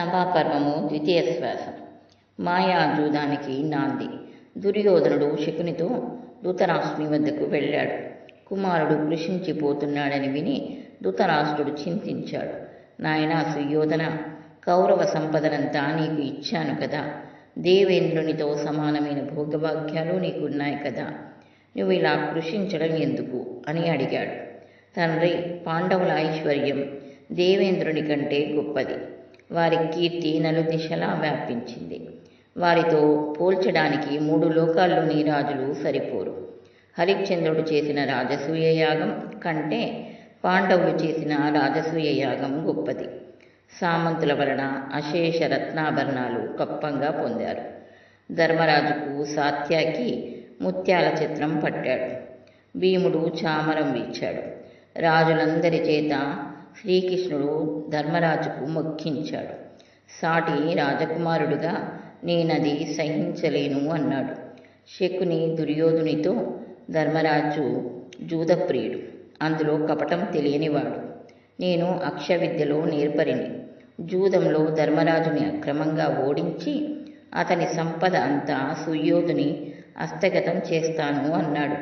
సభాపర్వము ద్వితీయ శ్వాస మాయాజూదానికి నాంది. దుర్యోధనుడు శకునితో ధృతరాష్ట్రుని వద్దకు వెళ్ళాడు. కుమారుడు కృషించిపోతున్నాడని విని ధృతరాష్ట్రుడు చింతించాడు. నాయనా సుయోధన కౌరవ సంపదనంతా నీకు ఇచ్చాను కదా. దేవేంద్రునితో సమానమైన భోగభాగ్యాలు నీకున్నాయి కదా. నువ్వు ఇలా కృషించడం ఎందుకు? అని అడిగాడు. తండ్రి పాండవుల ఐశ్వర్యం దేవేంద్రుని కంటే గొప్పది. వారి కీర్తి నలుదిశలా వ్యాపించింది. వారితో పోల్చడానికి మూడు లోకాల్లోని రాజులు సరిపోరు. హరిశ్చంద్రుడు చేసిన రాజసూయ యాగం కంటే పాండవులు చేసిన రాజసూయ యాగం గొప్పది. సామంతుల వలన అశేష రత్నాభరణాలు కప్పంగా పొందారు. ధర్మరాజుకు సాత్యాకి ముత్యాల చిత్రం పట్టాడు. భీముడు చామరం వీచాడు. రాజులందరి చేత శ్రీకృష్ణుడు ధర్మరాజుకు మొక్కించాడు. సాటి రాజకుమారుడుగా నేనది సహించలేను అన్నాడు. శకుని దుర్యోధునితో ధర్మరాజు జూదప్రియుడు. అందులో కపటం తెలియనివాడు. నేను అక్షవిద్యలో నేర్పరిని. జూదంలో ధర్మరాజుని అక్రమంగా ఓడించి అతని సంపద అంతా సుయోధుని హస్తగతం చేస్తాను అన్నాడు.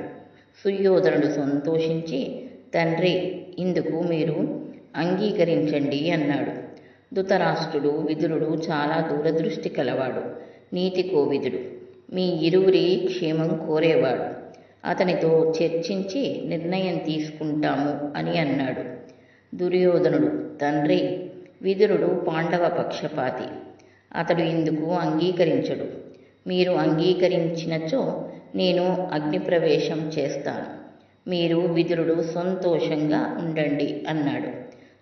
సుయోధనుడు సంతోషించి తండ్రి ఇందుకు మీరు అంగీకరించండి అన్నాడు. ధృతరాష్ట్రుడు విదురుడు చాలా దూరదృష్టి కలవాడు. నీతి కోవిదుడు. మీ ఇరువురి క్షేమం కోరేవాడు. అతనితో చర్చించి నిర్ణయం తీసుకుంటాము అని అన్నాడు. దుర్యోధనుడు తండ్రి! విదురుడు పాండవ పక్షపాతి. అతడు ఇందుకు అంగీకరించడు. మీరు అంగీకరించినచో నేను అగ్నిప్రవేశం చేస్తాను. మీరు విదురుడు సంతోషంగా ఉండండి అన్నాడు.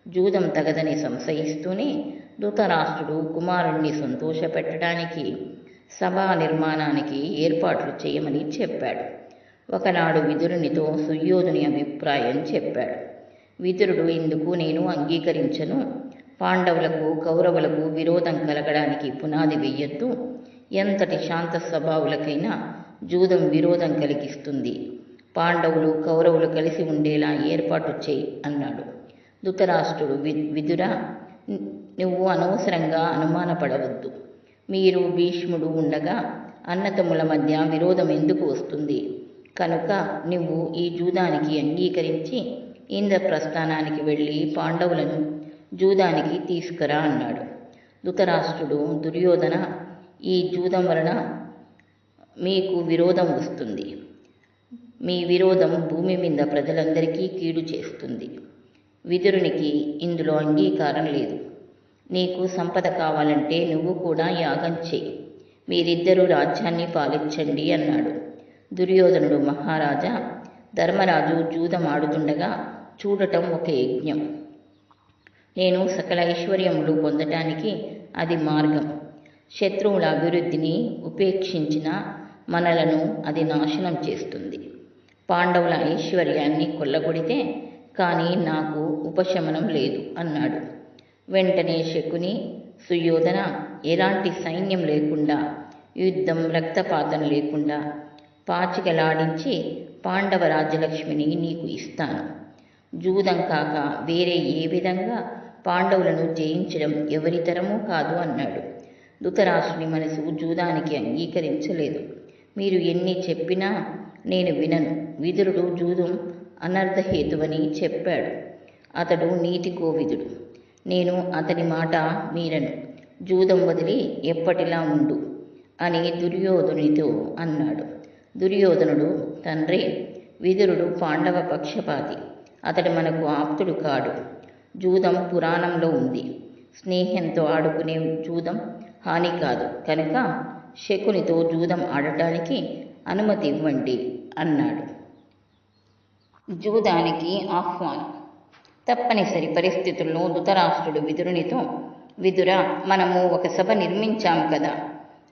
జూదం తగదని సంశయిస్తూనే ధృతరాష్ట్రుడు కుమారుణ్ణి సంతోషపెట్టడానికి సభా నిర్మాణానికి ఏర్పాట్లు చేయమని చెప్పాడు. ఒకనాడు విదురునితో సుయోధుని అభిప్రాయం చెప్పాడు. విదురుడు ఇందుకు నేను అంగీకరించను. పాండవులకు కౌరవులకు విరోధం కలగడానికి పునాది వెయ్యొద్దు ఎంతటి శాంత స్వభావులకైనా జూదం విరోధం కలిగిస్తుంది. పాండవులు కౌరవులు కలిసి ఉండేలా ఏర్పాటు చేయి అన్నాడు. ధృతరాష్ట్రుడు వి నువ్వు అనవసరంగా అనుమానపడవద్దు. మీరు భీష్ముడు ఉండగా అన్నతమ్ముల మధ్య విరోధం ఎందుకు వస్తుంది? కనుక నువ్వు ఈ జూదానికి అంగీకరించి ఇంద్రప్రస్థానానికి వెళ్ళి పాండవులను జూదానికి తీసుకురా అన్నాడు. ధృతరాష్ట్రుడు దుర్యోధన ఈ జూదం వలన మీకు విరోధం వస్తుంది. మీ విరోధం భూమి మీద ప్రజలందరికీ కీడు చేస్తుంది. విదురునికి ఇందులో అంగీకారం లేదు. నీకు సంపద కావాలంటే నువ్వు కూడా యాగం చేయి. మీరిద్దరూ రాజ్యాన్ని పాలించండి అన్నాడు. దుర్యోధనుడు మహారాజా ధర్మరాజు జూదం ఆడుతుండగా చూడటం ఒక యజ్ఞం. నేను సకల ఐశ్వర్యములు పొందటానికి అది మార్గం. శత్రువుల అభివృద్ధిని ఉపేక్షించిన మనలను అది నాశనం చేస్తుంది. పాండవుల ఐశ్వర్యాన్ని కొల్లగొడితే కానీ నాకు ఉపశమనం లేదు అన్నాడు. వెంటనే శకుని సుయోధన ఎలాంటి సైన్యం లేకుండా యుద్ధం రక్తపాతం లేకుండా పాచికలాడించి పాండవ రాజ్యలక్ష్మిని నీకు ఇస్తాను. జూదం కాక వేరే ఏ విధంగా పాండవులను జయించడం ఎవరితరమూ కాదు అన్నాడు. ధృతరాష్ట్రుని మనసు జూదానికి అంగీకరించలేదు. మీరు ఎన్ని చెప్పినా నేను వినను. విదురుడు జూదం అనర్థహేతువని చెప్పాడు. అతడు నీతి కోవిదుడు. నేను అతని మాట మీరను. జూదం వదిలి ఎప్పటిలా ఉండు? అని దుర్యోధనునితో అన్నాడు. దుర్యోధనుడు తండ్రి విదురుడు పాండవ పక్షపాతి. అతడు మనకు ఆప్తుడు కాడు. జూదం పురాణంలో ఉంది. స్నేహంతో ఆడుకునే జూదం హాని కాదు. కనుక శకునితో జూదం ఆడటానికి అనుమతి ఇవ్వండి అన్నాడు. జూదానికి ఆహ్వానం. తప్పనిసరి పరిస్థితుల్లో ధృతరాష్ట్రుడు విదురునితో విదుర మనము ఒక సభ నిర్మించాం కదా.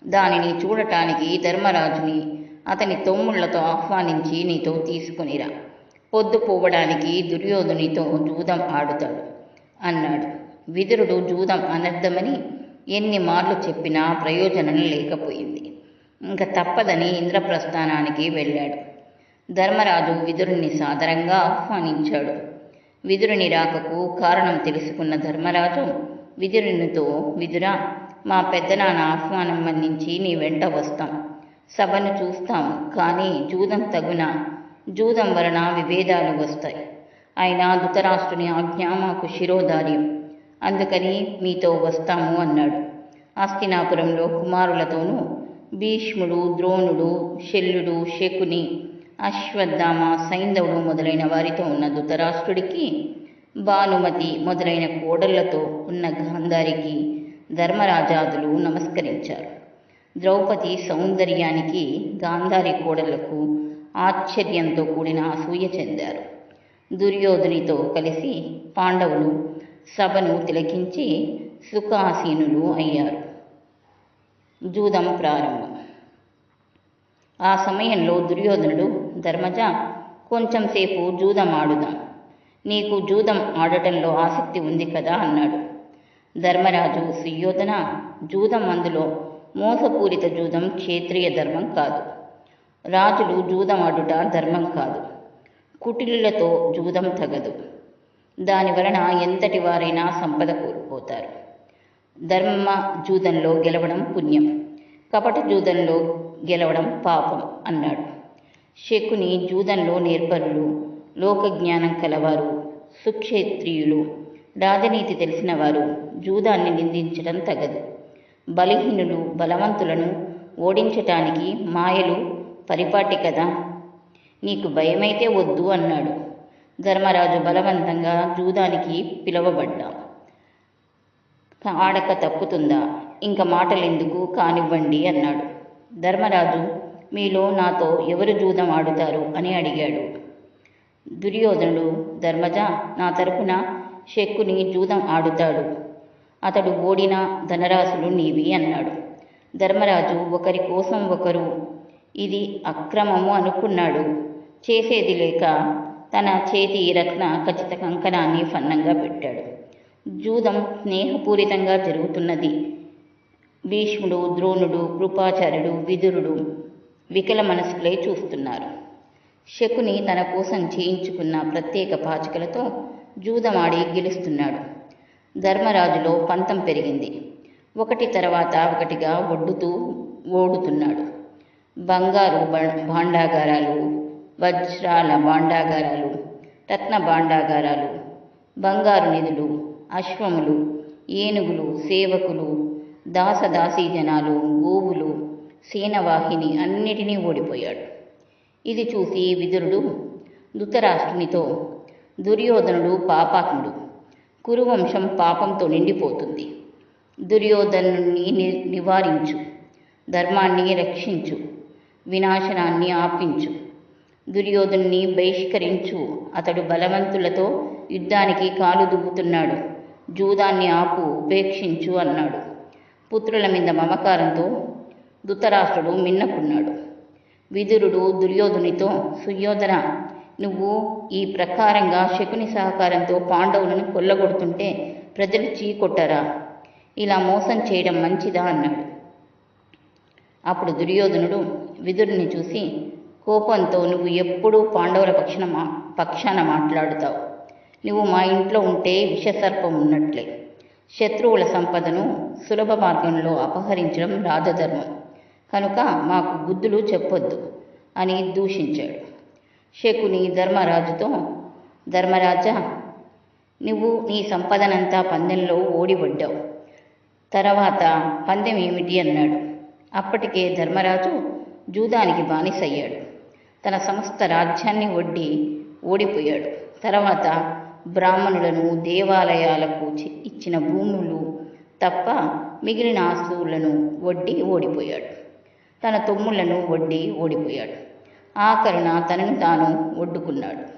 దానిని చూడటానికి ధర్మరాజుని అతని తమ్ముళ్ళతో ఆహ్వానించి నీతో తీసుకునిరా. పొద్దు పోవడానికి దుర్యోధునితో జూదం ఆడుతాడు అన్నాడు. విదురుడు జూదం అనర్థమని ఎన్ని మార్లు చెప్పినా ప్రయోజనం లేకపోయింది. ఇంకా తప్పదని ఇంద్రప్రస్థానానికి వెళ్ళాడు. ధర్మరాజు విదురుణ్ణి సాదరంగా ఆహ్వానించాడు. విదురుని రాకకు కారణం తెలుసుకున్న ధర్మరాజు విదురునితో విదురా మా పెద్దనాన్న ఆహ్వానం మన్నించి నీ వెంట వస్తాం. సభను చూస్తాం కానీ జూదం తగున. జూదం వలన విభేదాలు వస్తాయి. అయినా ధృతరాష్ట్రుని ఆజ్ఞ మాకు శిరోధార్యం. అందుకని మీతో వస్తాము అన్నాడు. హస్తినాపురంలో కుమారులతోనూ భీష్ముడు ద్రోణుడు శల్యుడు శకుని అశ్వత్థామ సైంధవుడు మొదలైన వారితో ఉన్న ధృతరాష్ట్రుడికి భానుమతి మొదలైన కోడళ్ళతో ఉన్న గాంధారికి ధర్మరాజాదులు నమస్కరించారు. ద్రౌపది సౌందర్యానికి గాంధారి కోడళ్ళకు ఆశ్చర్యంతో కూడిన అసూయ చెందారు. దుర్యోధనితో కలిసి పాండవులు సభను తిలకించి సుఖాసీనులు అయ్యారు. జూదం ప్రారంభం. ఆ సమయంలో దుర్యోధనుడు ధర్మజ కొంచెం సేపు జూదం ఆడుదాం. నీకు జూదం ఆడటంలో ఆసక్తి ఉంది కదా అన్నాడు. ధర్మరాజు సుయోధన జూదం అందులో మోసపూరిత జూదం క్షేత్రీయ ధర్మం కాదు. రాజులు జూదం ఆడుట ధర్మం కాదు. కుటిలులతో జూదం తగదు. దాని వలన ఎంతటి వారైనా సంపద కోల్పోతారు. ధర్మ జూదంలో గెలవడం పుణ్యం. కపట జూదంలో గెలవడం పాపం అన్నాడు. శకుని జూదంలో నేర్పరులు లోకజ్ఞానం కలవారు సుక్షేత్రియులు రాజనీతి తెలిసిన వారు జూదాన్ని నిందించడం తగదు. బలహీనులు బలవంతులను ఓడించటానికి మాయలు పరిపాటి కదా. నీకు భయమైతే వద్దు అన్నాడు. ధర్మరాజు బలవంతంగా జూదానికి పిలువబడ్డా. ఆడక తప్పుతుందా? ఇంక మాటలెందుకు కానివ్వండి అన్నాడు. ధర్మరాజు మీలో నాతో ఎవరు జూదం ఆడుతారు అని అడిగాడు. దుర్యోధనుడు ధర్మజ నా తరపున శక్కుని జూదం ఆడుతాడు. అతడు ఓడిన ధనరాశులు నీవి అన్నాడు. ధర్మరాజు ఒకరి కోసం ఒకరు ఇది అక్రమము అనుకున్నాడు. చేసేది లేక తన చేతి రత్న ఖచ్చిత కంకణాన్ని ఫన్నంగా పెట్టాడు. జూదం స్నేహపూరితంగా జరుగుతున్నది. భీష్ముడు ద్రోణుడు కృపాచార్యుడు విదురుడు వికల మనసులై చూస్తున్నారు. శకుని తన కోసం చేయించుకున్న ప్రత్యేక పాచికలతో జూదమాడి గెలుస్తున్నాడు. ధర్మరాజులో పంతం పెరిగింది. ఒకటి తర్వాత ఒకటిగా ఒడ్డుతూ ఓడుతున్నాడు. బంగారు భాండాగారాలు వజ్రాల భాండాగారాలు రత్న భాండాగారాలు బంగారు నిధులు అశ్వములు ఏనుగులు సేవకులు దాసదాసీ జనాలు గోవులు సేనవాహిని అన్నిటినీ ఓడిపోయాడు. ఇది చూసి విదురుడు ధృతరాష్ట్రునితో దుర్యోధనుడు పాపాత్ముడు కురువంశం పాపంతో నిండిపోతుంది. దుర్యోధనుని ని- నివారించు ధర్మాన్ని రక్షించు వినాశనాన్ని ఆపించు దుర్యోధనుని బహిష్కరించు. అతడు బలవంతులతో యుద్ధానికి కాలు దువ్వుతున్నాడు జూదాన్ని ఆపు ఉపేక్షించు అన్నాడు. పుత్రుల మీద మమకారంతో ధృతరాష్ట్రుడు మిన్నకున్నాడు విదురుడు దుర్యోధునితో సుయోధన నువ్వు ఈ ప్రకారంగా శకుని సహకారంతో పాండవులను కొల్లగొడుతుంటే ప్రజలు చీకొట్టరా? ఇలా మోసం చేయడం మంచిదా అన్నాడు. అప్పుడు దుర్యోధనుడు విదురుని చూసి కోపంతో నువ్వు ఎప్పుడూ పాండవుల పక్షణ మా పక్షాన మాట్లాడుతావు. నువ్వు మా ఇంట్లో ఉంటే విషసర్పం ఉన్నట్లే. శత్రువుల సంపదను సులభ మార్గంలో అపహరించడం రాజధర్మం. కనుక మాకు బుద్ధులు చెప్పొద్దు అని దూషించాడు. శకుని ధర్మరాజుతో ధర్మరాజా నువ్వు నీ సంపదనంతా పందెంలో ఓడిపడ్డావు. తర్వాత పందెం ఏమిటి? అన్నాడు. అప్పటికే ధర్మరాజు జూదానికి బానిసయ్యాడు. తన సమస్త రాజ్యాన్ని వడ్డి ఓడిపోయాడు. తర్వాత బ్రాహ్మణులను దేవాలయాలకు చి- ఇచ్చిన భూములు తప్ప మిగిలిన ఆస్తువులను వడ్డి ఓడిపోయాడు. తన తొమ్ములను వడ్డి ఓడిపోయాడు. ఆఖరున తనను తాను ఒడ్డుకున్నాడు.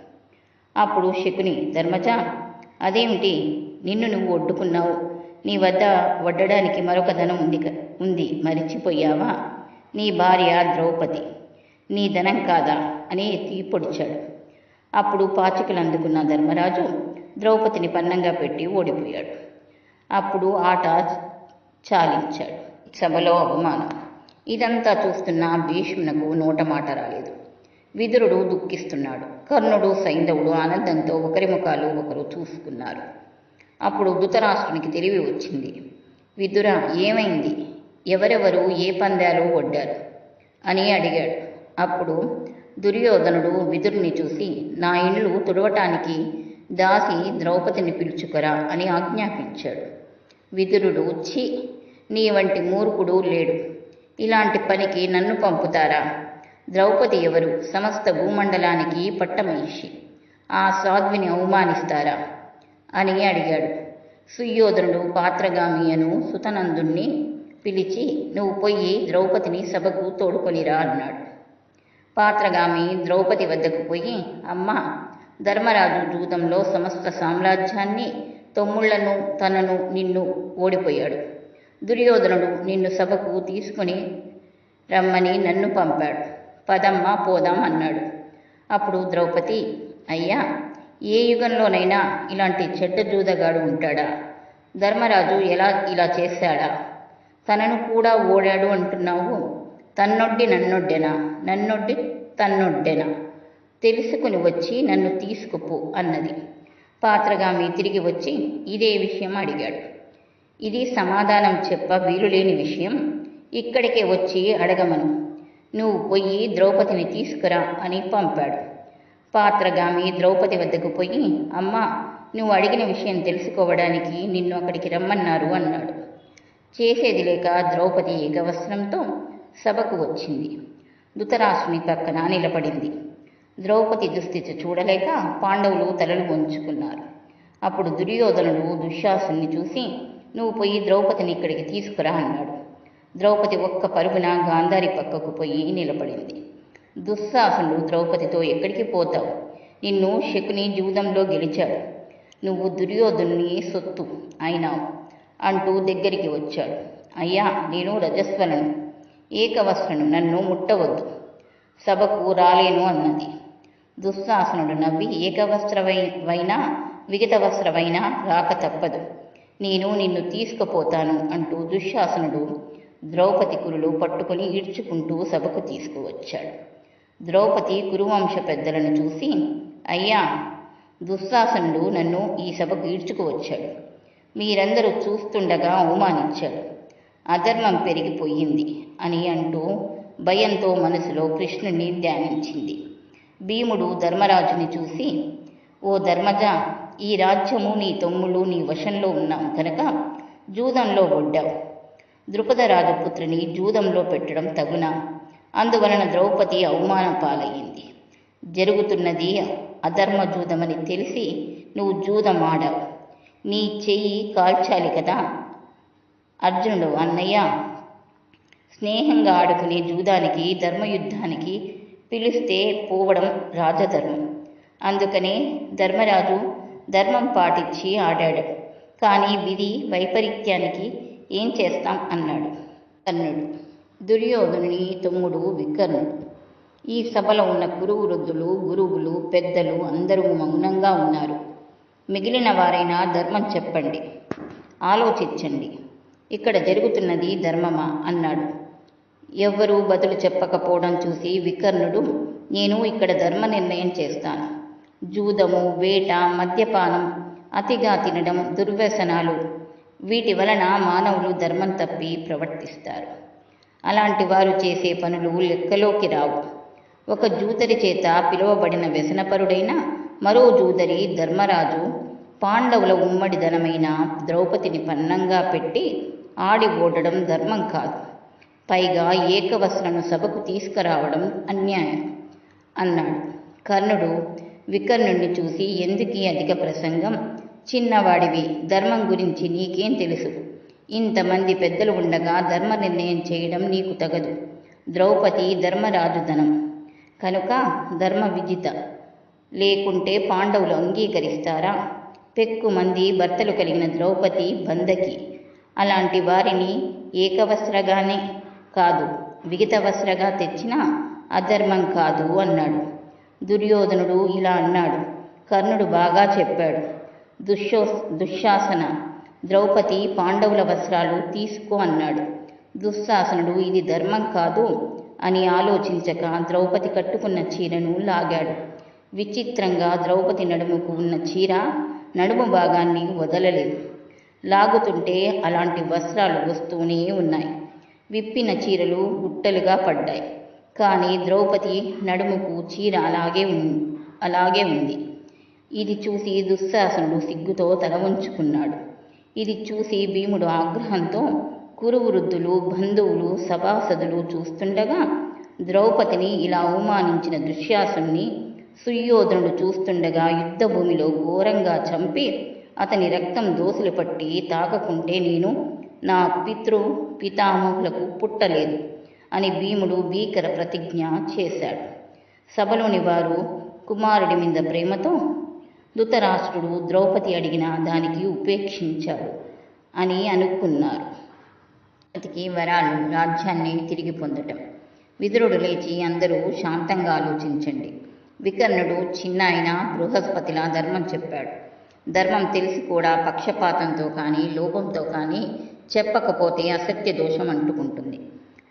అప్పుడు శకుని ధర్మజ అదేమిటి? నిన్ను నువ్వు ఒడ్డుకున్నావు. నీ వద్ద వడ్డడానికి మరొక ధనం ఉంది క- ఉంది. మరిచిపోయావా? నీ భార్య ద్రౌపది. నీ ధనం కాదా? అని ఎత్తి పొడిచాడు అప్పుడు పాచికలు అందుకున్న ధర్మరాజు ద్రౌపదిని పన్నంగా పెట్టి ఓడిపోయాడు. అప్పుడు ఆట చాలించాడు. సభలో అవమానం. ఇదంతా చూస్తున్న భీష్మునకు నోట మాట రాలేదు. విదురుడు దుఃఖిస్తున్నాడు. కర్ణుడు సైంధవుడు ఆనందంతో ఒకరి ముఖాలు ఒకరు చూసుకున్నారు. అప్పుడు ధృతరాష్ట్రునికి తెలివి వచ్చింది. విదుర ఏమైంది? ఎవరెవరు ఏ పందాలు ఒడ్డారు? అని అడిగాడు. అప్పుడు దుర్యోధనుడు విదురుని చూసి నా ఇండ్లు తుడవటానికి దాసి ద్రౌపదిని పిలుచుకురా అని ఆజ్ఞాపించాడు. విదురుడు ఛీ నీ వంటి మూర్ఖుడు లేడు. ఇలాంటి పనికి నన్ను పంపుతారా? ద్రౌపది ఎవరు? సమస్త భూమండలానికి పట్టమహిషి ఆ సాధ్విని అవమానిస్తారా అని అడిగాడు. సుయోధనుడు పాత్రగామి అను సుతనందుణ్ణి పిలిచి నువ్వు పోయి ద్రౌపదిని సభకు తోడుకొనిరా అన్నాడు. పాత్రగామి ద్రౌపది వద్దకు పోయి అమ్మ ధర్మరాజు జూదంలో సమస్త సామ్రాజ్యాన్ని తమ్ముళ్ళను తనను నిన్ను ఓడిపోయాడు. దుర్యోధనుడు నిన్ను సభకు తీసుకుని రమ్మని నన్ను పంపాడు. పదమ్మ పోదాం అన్నాడు. అప్పుడు ద్రౌపది అయ్యా ఏ యుగంలోనైనా ఇలాంటి చెడ్డ జూదగాడు ఉంటాడా? ధర్మరాజు ఎలా ఇలా చేశాడా? తనను కూడా ఓడాడు అంటున్నావు? తన్నొడ్డి నన్నొడ్డెన? నన్నొడ్డి తన్నొడ్డెనా? తెలుసుకుని వచ్చి నన్ను తీసుకుపో అన్నది. పాత్రగామి తిరిగి వచ్చి ఇదే విషయం అడిగాడు. ఇది సమాధానం చెప్ప వీలులేని విషయం. ఇక్కడికే వచ్చి అడగమను. నువ్వు పోయి ద్రౌపదిని తీసుకురా అని పంపాడు. పాత్రగామి ద్రౌపది వద్దకు పోయి అమ్మా నువ్వు అడిగిన విషయం తెలుసుకోవడానికి నిన్ను అక్కడికి రమ్మన్నారు అన్నాడు. చేసేది లేక ద్రౌపది ఏకవస్త్రంతో సభకు వచ్చింది. ధృతరాష్ట్రుని పక్కన నిలబడింది. ద్రౌపది దుస్థితి చూడలేక పాండవులు తలలు వంచుకున్నారు. అప్పుడు దుర్యోధనుడు దుశ్శాసుని చూసి నువ్వు పోయి ద్రౌపదిని ఇక్కడికి తీసుకురా అన్నాడు. ద్రౌపది ఒక్క పరుగున గాంధారి పక్కకు పోయి నిలబడింది. దుశ్శాసనుడు ద్రౌపదితో ఎక్కడికి పోతావు? నిన్ను శకుని జూదంలో గెలిచాడు. నువ్వు దుర్యోధనుని సొత్తు అయినావు అంటూ దగ్గరికి వచ్చాడు. అయ్యా నేను రజస్వలను ఏకవస్త్రుడు నన్ను ముట్టవద్దు. సభకు రాలేను అన్నది. దుశ్శాసనుడు నవ్వి ఏకవస్త్రవై వైనా విగతవస్త్రవైనా రాక తప్పదు. నేను నిన్ను తీసుకుపోతాను అంటూ దుశ్శాసనుడు ద్రౌపది కురులు పట్టుకుని ఈడ్చుకుంటూ సభకు తీసుకువచ్చాడు. ద్రౌపది కురువంశ పెద్దలను చూసి అయ్యా దుశ్శాసనుడు నన్ను ఈ సభకు ఈడ్చుకువచ్చాడు. మీరందరూ చూస్తుండగా అవమానించాడు అధర్మం పెరిగిపోయింది అని అంటూ భయంతో మనసులో కృష్ణుణ్ణి ధ్యానించింది. భీముడు ధర్మరాజుని చూసి ఓ ధర్మజ ఈ రాజ్యము నీ తమ్ముళ్ళు నీ వశంలో ఉన్నాం కనుక జూదంలో ఒడ్డావు. ద్రుపద రాజపుత్రిని జూదంలో పెట్టడం తగునా అందువలన ద్రౌపది అవమానం పాలయ్యింది. జరుగుతున్నది అధర్మ జూదమని తెలిసి నువ్వు జూదం ఆడావు నీ చెయ్యి కాల్చాలి కదా అర్జునుడు అన్నయ్య స్నేహంగా ఆడుకునే జూదానికి ధర్మయుద్ధానికి పిలిస్తే పోవడం రాజధర్మం. అందుకనే ధర్మరాజు ధర్మం పాటించి ఆడాడు. కానీ విధి వైపరీత్యానికి ఏం చేస్తాం? అన్నాడు కర్ణుడు. దుర్యోధనుని తమ్ముడు వికర్ణుడు. ఈ సభలో ఉన్న గురువు వృద్ధులు గురువులు పెద్దలు అందరూ మౌనంగా ఉన్నారు. మిగిలిన వారైనా ధర్మం చెప్పండి. ఆలోచించండి. ఇక్కడ జరుగుతున్నది ధర్మమా? అన్నాడు. ఎవ్వరూ బదులు చెప్పకపోవడం చూసి వికర్ణుడు నేను ఇక్కడ ధర్మ నిర్ణయం చేస్తాను. జూదము వేట మద్యపానం అతిగా తినడం దుర్వ్యసనాలు వీటి వలన మానవులు ధర్మం తప్పి ప్రవర్తిస్తారు. అలాంటి వారు చేసే పనులు లెక్కలోకి రావు. ఒక జూదరి చేత పిలువబడిన వ్యసనపరుడైన మరో జూదరి ధర్మరాజు పాండవుల ఉమ్మడి ధనమైన ద్రౌపదిని పన్నంగా పెట్టి ఆడి ఓడడం ధర్మం కాదు. పైగా ఏకవస్త్రను సభకు తీసుకురావడం అన్యాయం అన్నాడు. కర్ణుడు వికర్ణుణ్ణి చూసి ఎందుకీ అధిక ప్రసంగం? చిన్నవాడివి ధర్మం గురించి నీకేం తెలుసు? ఇంతమంది పెద్దలు ఉండగా ధర్మ నిర్ణయం చేయడం నీకు తగదు. ద్రౌపది ధర్మరాజు ధనం కనుక ధర్మ విజిత. లేకుంటే పాండవులు అంగీకరిస్తారా? పెక్కు మంది భర్తలు కలిగిన ద్రౌపది బందకి. అలాంటి వారిని ఏకవస్త్రగానే కాదు విగిత వస్త్రగా తెచ్చినా అధర్మం కాదు అన్నాడు. దుర్యోధనుడు ఇలా అన్నాడు. కర్ణుడు బాగా చెప్పాడు. దుశ్శో దుశ్శాసన ద్రౌపది పాండవుల వస్త్రాలు తీసుకో అన్నాడు. దుశ్శాసనుడు ఇది ధర్మం కాదు అని ఆలోచించక ద్రౌపది కట్టుకున్న చీరను లాగాడు. విచిత్రంగా ద్రౌపది నడుముకు ఉన్న చీర నడుము భాగాన్ని వదలలేదు. లాగుతుంటే అలాంటి వస్త్రాలు వస్తూనే ఉన్నాయి. విప్పిన చీరలు గుట్టలుగా పడ్డాయి. కానీ ద్రౌపది నడుముకు చీర అలాగే ఉం- అలాగే ఉంది. ఇది చూసి దుశ్శాసనుడు సిగ్గుతో తల ఉంచుకున్నాడు ఇది చూసి భీముడు ఆగ్రహంతో కురువృద్ధులు బంధువులు సభాసదులు చూస్తుండగా ద్రౌపదిని ఇలా అవమానించిన దుశ్శాసుని సుయోధనుడు చూస్తుండగా యుద్ధభూమిలో ఘోరంగా చంపి అతని రక్తం దోసులు పట్టి తాకకుంటే నేను నా పితృ పితామహులకు పుట్టలేదు అని భీముడు భీకర ప్రతిజ్ఞ చేశాడు. సభలోని వారు కుమారుడి మీద ప్రేమతో ధృతరాష్ట్రుడు ద్రౌపది అడిగిన దానికి ఉపేక్షించాడు అని అనుకున్నారు. అతికి వరాలు రాజ్యాన్ని తిరిగి పొందటం. విదురుడు లేచి అందరూ శాంతంగా ఆలోచించండి. వికర్ణుడు చిన్న అయిన బృహస్పతిలా ధర్మం చెప్పాడు. ధర్మం తెలిసి కూడా పక్షపాతంతో కానీ లోపంతో కానీ చెప్పకపోతే అసత్య దోషం అంటుకుంటుంది.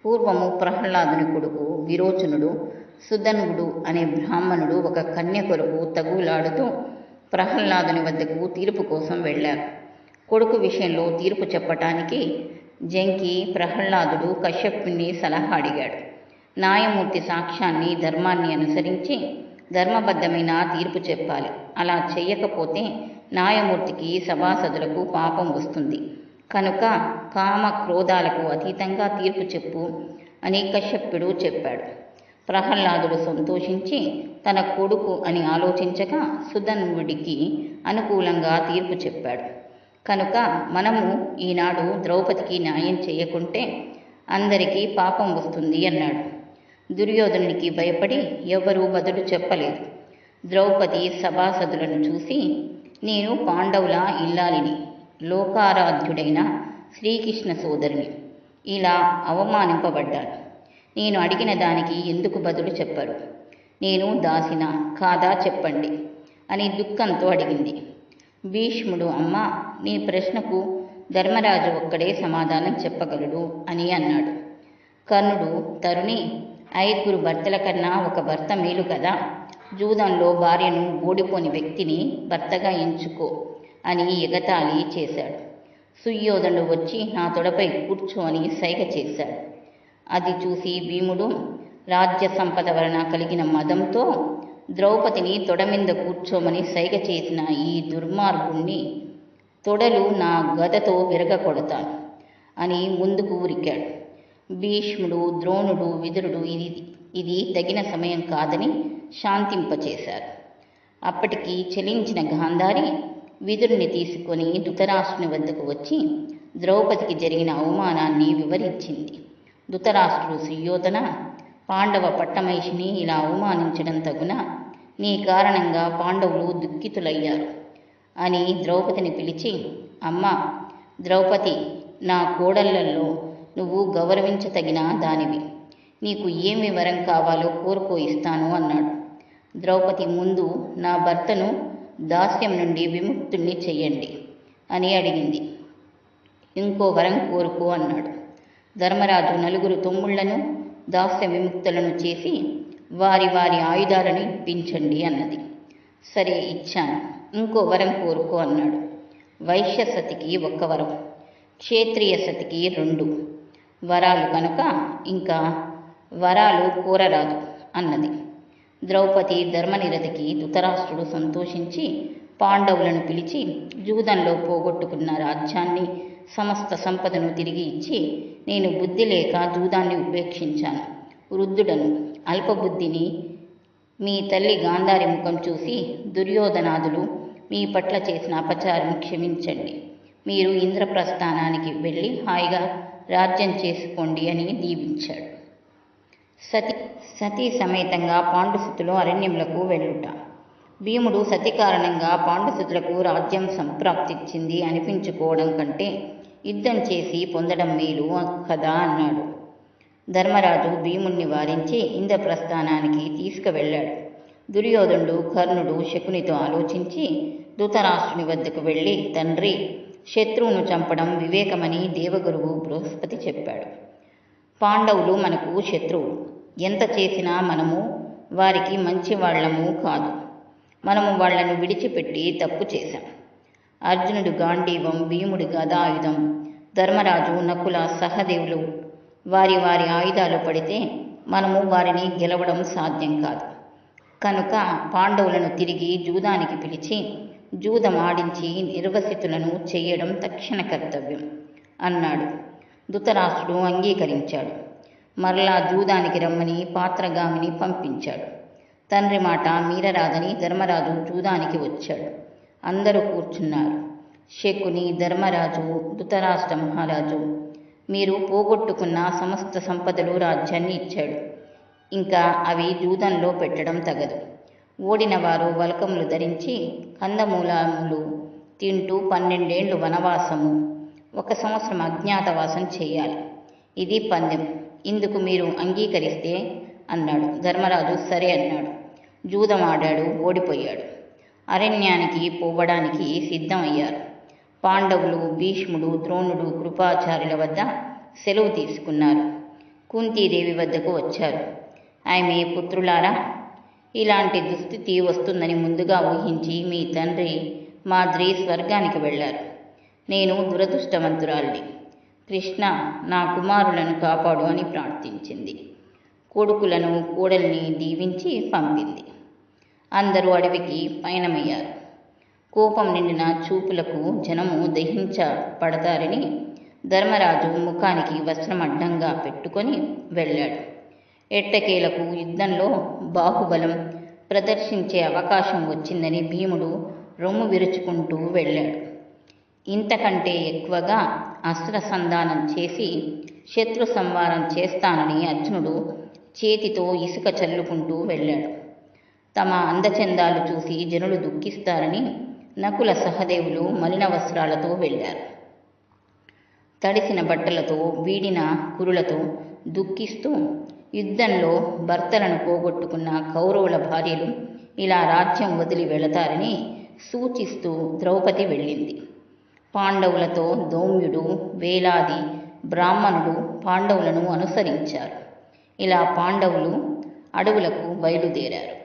పూర్వము ప్రహ్లాదుని కొడుకు విరోచనుడు సుధనుడు అనే బ్రాహ్మణుడు ఒక కన్య కొరకు తగులాడుతూ ప్రహ్లాదుని వద్దకు తీర్పు కోసం వెళ్ళారు. కొడుకు విషయంలో తీర్పు చెప్పటానికి జంకి ప్రహ్లాదుడు కశ్యపుణ్ణి సలహా అడిగాడు. న్యాయమూర్తి సాక్ష్యాన్ని ధర్మాన్ని అనుసరించి ధర్మబద్ధమైన తీర్పు చెప్పాలి. అలా చేయకపోతే న్యాయమూర్తికి సభాసదులకు పాపం వస్తుంది. కనుక కామ క్రోధాలకు అతీతంగా తీర్పు చెప్పు అని కశ్యపుడు చెప్పాడు. ప్రహ్లాదుడు సంతోషించి తన కొడుకు అని ఆలోచించగా సుధన్వుడికి అనుకూలంగా తీర్పు చెప్పాడు. కనుక మనము ఈనాడు ద్రౌపదికి న్యాయం చేయకుంటే అందరికీ పాపం వస్తుంది అన్నాడు. దుర్యోధనుడికి భయపడి ఎవరూ బదులు చెప్పలేదు. ద్రౌపది సభాసదులను చూసి నేను పాండవుల ఇల్లాలిని లోకారాధ్యుడైన శ్రీకృష్ణ సోదరుని. ఇలా అవమానింపబడ్డాను. నేను అడిగిన దానికి ఎందుకు బదులు చెప్పరు? నేను దాసిన కాదా చెప్పండి? అని దుఃఖంతో అడిగింది. భీష్ముడు అమ్మ నీ ప్రశ్నకు ధర్మరాజు ఒక్కడే సమాధానం చెప్పగలడు అని అన్నాడు. కర్ణుడు తరుణి ఐదుగురు భర్తల కన్నా ఒక భర్త మేలు కదా? జూదంలో భార్యను ఓడిపోని వ్యక్తిని భర్తగా ఎంచుకో అని ఎగతాళి చేశాడు. సుయోధనుడు వచ్చి నా తొడపై కూర్చో అని సైగ చేశాడు. అది చూసి భీముడు రాజ్య సంపద వలన కలిగిన మదంతో ద్రౌపదిని తొడ మీద కూర్చోమని సైగ చేసిన ఈ దుర్మార్గుణ్ణి తొడలు నా గదతో విరగకొడతాను అని ముందుకు ఉరికాడు. భీష్ముడు ద్రోణుడు విదురుడు ఇది ఇది తగిన సమయం కాదని శాంతింపచేశారు. అప్పటికి చెలించిన గాంధారి విదురుని తీసుకొని ధృతరాష్ట్రుని వద్దకు వచ్చి ద్రౌపదికి జరిగిన అవమానాన్ని వివరించింది. ధృతరాష్ట్రుడు సుయోధన పాండవ పట్టమహిషిని ఇలా అవమానించడం తగున నీ కారణంగా పాండవులు దుఃఖితులయ్యారు అని ద్రౌపదిని పిలిచి అమ్మ ద్రౌపది నా కోడళ్ళలో నువ్వు గౌరవించతగిన దానివి. నీకు ఏమి వరం కావాలో కోరుకో ఇస్తాను అన్నాడు. ద్రౌపది ముందు నా భర్తను దాస్యం నుండి విముక్తుణ్ణి చెయ్యండి అని అడిగింది. ఇంకో వరం కోరుకో అన్నాడు. ధర్మరాజు నలుగురు తమ్ముళ్ళను దాస్య విముక్తులను చేసి వారి వారి ఆయుధాలను ఇప్పించండి అన్నది. సరే ఇచ్చాను ఇంకో వరం కోరుకో అన్నాడు. వైశ్య సతికి ఒక్క వరం క్షేత్రియ సతికి రెండు. వరాలు కనుక ఇంకా వరాలు కోరరాదు అన్నది. ద్రౌపది ధర్మనిరతికి ధృతరాష్ట్రుడు సంతోషించి పాండవులను పిలిచి జూదంలో పోగొట్టుకున్న రాజ్యాన్ని సమస్త సంపదను తిరిగి ఇచ్చి నేను బుద్ధి లేక జూదాన్ని ఉపేక్షించాను. వృద్ధుడను అల్పబుద్ధిని మీ తల్లి గాంధారి ముఖం చూసి దుర్యోధనాదులు మీ పట్ల చేసిన అపచారం క్షమించండి. మీరు ఇంద్రప్రస్థానానికి వెళ్ళి హాయిగా రాజ్యం చేసుకోండి అని దీవించాడు. సతి సతీ సమేతంగా పాండుసుతులు అరణ్యములకు వెళ్ళుట. భీముడు సతి కారణంగా పాండుసుతులకు రాజ్యం సంప్రాప్తిచ్చింది అనిపించుకోవడం కంటే యుద్ధం చేసి పొందడం మేలు కదా అన్నాడు. ధర్మరాజు భీముణ్ణి వారించి ఇంద్రప్రస్థానానికి తీసుకువెళ్ళాడు. దుర్యోధనుడు కర్ణుడు శకునితో ఆలోచించి ధృతరాష్ట్రుని వద్దకు వెళ్ళి తండ్రి శత్రువును చంపడం వివేకమని దేవగురువు బృహస్పతి చెప్పాడు. పాండవులు మనకు శత్రువులు ఎంత చేసినా మనము వారికి మంచి వాళ్ళము కాదు. మనము వాళ్ళను విడిచిపెట్టి తప్పు చేశాం. అర్జునుడు గాంధీవం భీముడు గదాయుధం ధర్మరాజు నకుల సహదేవులు వారి వారి ఆయుధాలు పడితే మనము వారిని గెలవడం సాధ్యం కాదు. కనుక పాండవులను తిరిగి జూదానికి పిలిచి జూదం ఆడించి నిర్వసితులను చేయడం తక్షణ కర్తవ్యం అన్నాడు. ధృతరాష్ట్రుడు అంగీకరించాడు. మరలా జూదానికి రమ్మని పాత్రగామిని పంపించాడు. తండ్రి మాట మీరరాదని ధర్మరాజు జూదానికి వచ్చాడు. అందరూ కూర్చున్నారు. శకుని ధర్మరాజు ధృతరాష్ట్ర మహారాజు మీరు పోగొట్టుకున్న సమస్త సంపదలు రాజ్యాన్ని ఇచ్చాడు. ఇంకా అవి జూదంలో పెట్టడం తగదు. ఓడిన వారు వలకములు ధరించి కందమూలములు తింటూ పన్నెండేండ్లు వనవాసము ఒక సంవత్సరం అజ్ఞాతవాసం చేయాలి. ఇది పందెం. ఇందుకు మీరు అంగీకరిస్తే అన్నాడు. ధర్మరాజు సరే అన్నాడు. జూదం ఆడాడు ఓడిపోయాడు. అరణ్యానికి పోవడానికి సిద్ధమయ్యారు పాండవులు భీష్ముడు ద్రోణుడు కృపాచార్యుల వద్ద సెలవు తీసుకున్నారు. కుంతీదేవి వద్దకు వచ్చారు. ఆమె పుత్రులారా ఇలాంటి దుస్థితి వస్తుందని ముందుగా ఊహించి మీ తండ్రి మాద్రి స్వర్గానికి వెళ్ళారు. నేను దురదృష్టవంతురాల్ని. కృష్ణ నా కుమారులను కాపాడు అని ప్రార్థించింది. కొడుకులను కోడల్ని దీవించి పంపింది. అందరూ అడవికి పయనమయ్యారు. కోపం నిండిన చూపులకు జనము దహించ పడతారని ధర్మరాజు ముఖానికి వస్త్రం అడ్డంగా పెట్టుకొని వెళ్ళాడు. ఎట్టకేలకు యుద్ధంలో బాహుబలం ప్రదర్శించే అవకాశం వచ్చిందని భీముడు రొమ్ము విరుచుకుంటూ వెళ్ళాడు. ఇంతకంటే ఎక్కువగా అస్త్ర సంధానం చేసి శత్రు సంహారం చేస్తానని అర్జునుడు చేతితో ఇసుక చల్లుకుంటూ వెళ్ళాడు. తమ అందచందాలు చూసి జనులు దుఃఖిస్తారని నకుల సహదేవులు మలిన వస్త్రాలతో వెళ్ళారు. తడిసిన బట్టలతో వీడిన కురులతో దుఃఖిస్తూ యుద్ధంలో భర్తలను పోగొట్టుకున్న కౌరవుల భార్యలు ఇలా రాజ్యం వదిలి వెళతారని సూచిస్తూ ద్రౌపది వెళ్ళింది. పాండవులతో దౌమ్యుడు వేలాది బ్రాహ్మణులు పాండవులను అనుసరించారు. ఇలా పాండవులు అడవులకు బయలుదేరారు.